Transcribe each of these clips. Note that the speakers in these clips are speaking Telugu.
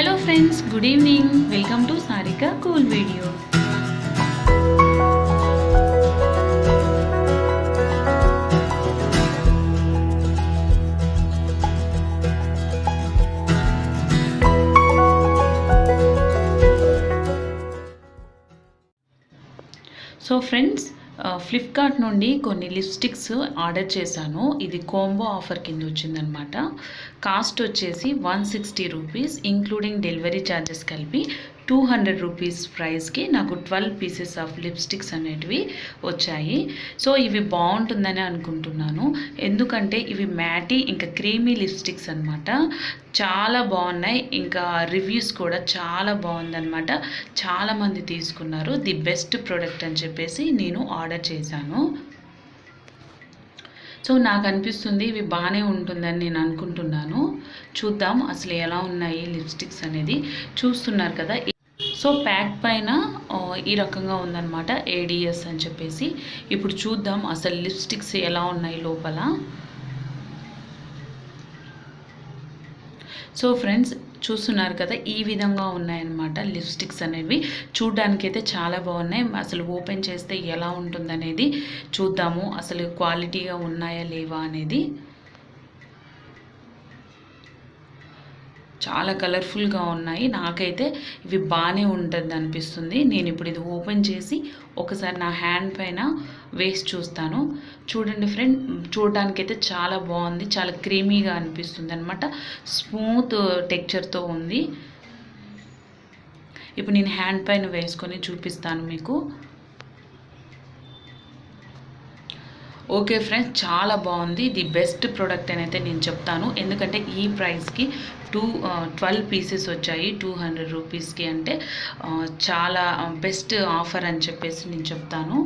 Hello friends, good evening. Welcome to Sarika Cool Video. So friends, Flipkart నుండి కొన్ని లిప్స్టిక్స్ ఆర్డర్ చేశాను. ఇది కోంబో ఆఫర్ కింద వచ్చిందనమాట కాస్ట్ వచ్చేసి one sixty rupees including delivery charges కలిపి టూ హండ్రెడ్ రూపీస్ ప్రైస్కి నాకు ట్వెల్వ్ పీసెస్ ఆఫ్ లిప్స్టిక్స్ అనేటివి వచ్చాయి. సో ఇవి బాగుంటుందని అనుకుంటున్నాను. ఎందుకంటే ఇవి మ్యాటీ ఇంకా క్రీమీ లిప్స్టిక్స్ అనమాట చాలా బాగున్నాయి. ఇంకా రివ్యూస్ కూడా చాలా బాగుందనమాట చాలామంది తీసుకున్నారు. ది బెస్ట్ ప్రోడక్ట్ అని చెప్పేసి నేను ఆర్డర్ చేశాను. సో నాకు అనిపిస్తుంది ఇవి బాగానే ఉంటుందని నేను అనుకుంటున్నాను. చూద్దాం అసలు ఎలా ఉన్నాయి లిప్స్టిక్స్ అనేది. చూస్తున్నారు కదా సో ప్యాక్ పైన ఈ రకంగా ఉందన్నమాట ఏడిఎస్ అని చెప్పేసి. ఇప్పుడు చూద్దాం అసలు లిప్స్టిక్స్ ఎలా ఉన్నాయి లోపల. సో ఫ్రెండ్స్ చూస్తున్నారు కదా ఈ విధంగా ఉన్నాయన్నమాట లిప్స్టిక్స్ అనేవి. చూడ్డానికైతే చాలా బాగున్నాయి. అసలు ఓపెన్ చేస్తే ఎలా ఉంటుందనేది చూద్దాము. అసలు క్వాలిటీగా ఉన్నాయా లేవా అనేది. చాలా కలర్ఫుల్గా ఉన్నాయి. నాకైతే ఇవి బాగానే ఉంటుంది అనిపిస్తుంది నేను ఇప్పుడు ఇది ఓపెన్ చేసి ఒకసారి నా హ్యాండ్ పైన వేసి చూస్తాను. చూడండి ఫ్రెండ్ చూడడానికైతే చాలా బాగుంది. చాలా క్రీమీగా అనిపిస్తుంది అనమాట స్మూత్ టెక్చర్తో ఉంది. ఇప్పుడు నేను హ్యాండ్ పైన వేసుకొని చూపిస్తాను మీకు. ఓకే ఫ్రెండ్స్ చాలా బాగుంది. ది బెస్ట్ ప్రోడక్ట్ అని అయితే నేను చెప్తాను. ఎందుకంటే ఈ ప్రైస్కి టూ ట్వెల్వ్ పీసెస్ వచ్చాయి. టూ హండ్రెడ్ రూపీస్కి అంటే చాలా బెస్ట్ ఆఫర్ అని చెప్పేసి నేను చెప్తాను.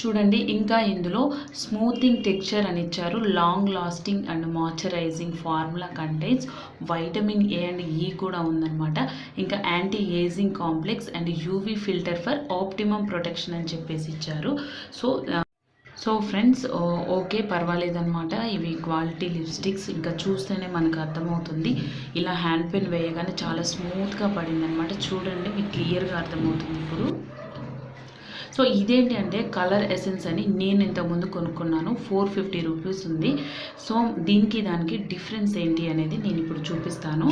చూడండి ఇంకా ఇందులో స్మూతింగ్ టెక్స్చర్ అని ఇచ్చారు. Long lasting and moisturising formula contains vitamin A and E కూడా ఉందన్నమాట. ఇంకా anti ageing complex and UV filter for optimum protection అని చెప్పేసి ఇచ్చారు. సో సో ఫ్రెండ్స్ ఓకే పర్వాలేదన్నమాట. ఇవి క్వాలిటీ లిప్స్టిక్స్ ఇంకా చూస్తేనే మనకు అర్థమవుతుంది. ఇలా హ్యాండ్ పెన్ వేయగానే చాలా స్మూత్గా పడింది అనమాట చూడండి మీకు క్లియర్గా అర్థమవుతుంది ఇప్పుడు. సో ఇదేంటి అంటే కలర్ ఎసెన్స్ అని నేను ఇంతకుముందు కొనుక్కున్నాను. ఫోర్ ఫిఫ్టీ రూపీస్ ఉంది. సో దీనికి దానికి డిఫరెన్స్ ఏంటి అనేది నేను ఇప్పుడు చూపిస్తాను.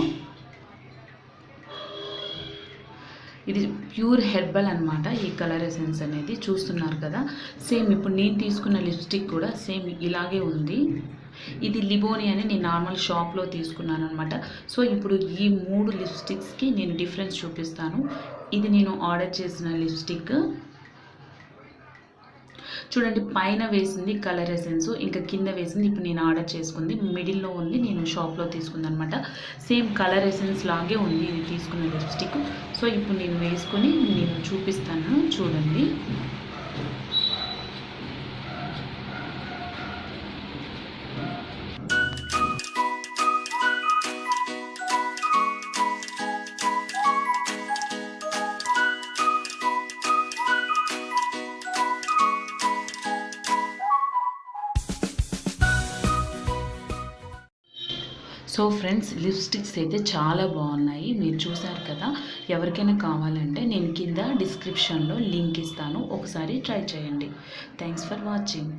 ఇది ప్యూర్ హెర్బల్ అనమాట ఈ కలర్ ఎసెన్స్ అనేది. చూస్తున్నారు కదా? సేమ్ ఇప్పుడు నేను తీసుకున్న లిప్స్టిక్ కూడా సేమ్ ఇలాగే ఉంది. ఇది లిబోని అని నేను నార్మల్ షాప్లో తీసుకున్నాను అనమాట సో ఇప్పుడు ఈ మూడు లిప్స్టిక్స్కి నేను డిఫరెన్స్ చూపిస్తాను. ఇది నేను ఆర్డర్ చేసిన లిప్స్టిక్. చూడండి పైన వేసింది కలర్ ఎసెన్స్ ఇంకా కింద వేసింది ఇప్పుడు నేను ఆర్డర్ చేసుకుంది. మిడిల్లో ఉంది నేను షాప్లో తీసుకుంది అనమాట సేమ్ కలర్ ఎసెన్స్ లాగే ఉంది ఇది తీసుకున్న లిప్స్టిక్. సో ఇప్పుడు నేను వేసుకొని నేను చూపిస్తాను చూడండి. సో ఫ్రెండ్స్ లిప్స్టిక్స్ అయితే చాలా బాగున్నాయి. మీరు చూసారు కదా ఎవరికైనా కావాలంటే నేను కింద డిస్క్రిప్షన్లో లింక్ ఇస్తాను. ఒకసారి ట్రై చేయండి. Thanks for watching